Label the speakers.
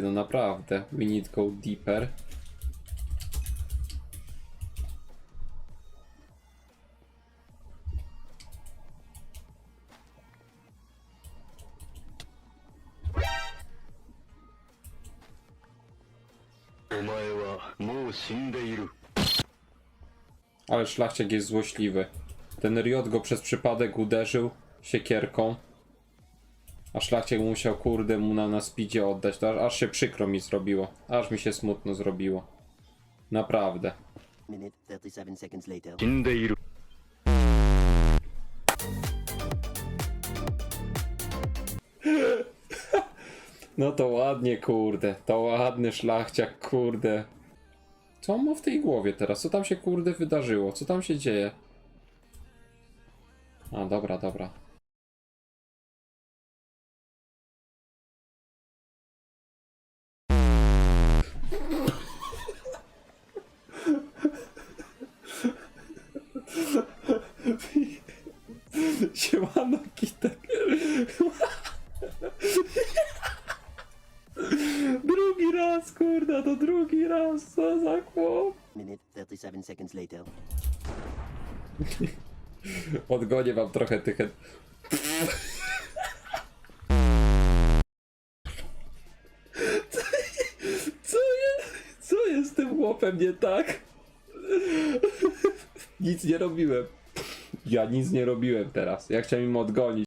Speaker 1: No naprawdę, we need go deeper. Ale szlachciak jest złośliwy. Ten Riot go przez przypadek uderzył siekierką. A szlachciak musiał kurde mu na, na speedzie oddać. To aż, aż się przykro mi zrobiło. Aż mi się smutno zrobiło. Naprawdę.
Speaker 2: Minute 37 seconds later.
Speaker 3: 死んでいる
Speaker 1: No to ładnie, kurde. To ładny szlachciak, kurde. Co on ma w tej głowie teraz? Co tam się, kurde, wydarzyło? Co tam się dzieje? A, dobra, dobra. Siemano, Kitek. Drugi raz, kurda, to drugi raz, co za chłop.
Speaker 2: Minute 37 seconds later.
Speaker 1: Odgonię wam trochę tych... Co jest? Co jest z tym chłopem nie tak? Nic nie robiłem. Ja nic nie robiłem teraz. Ja chciałem im odgonić.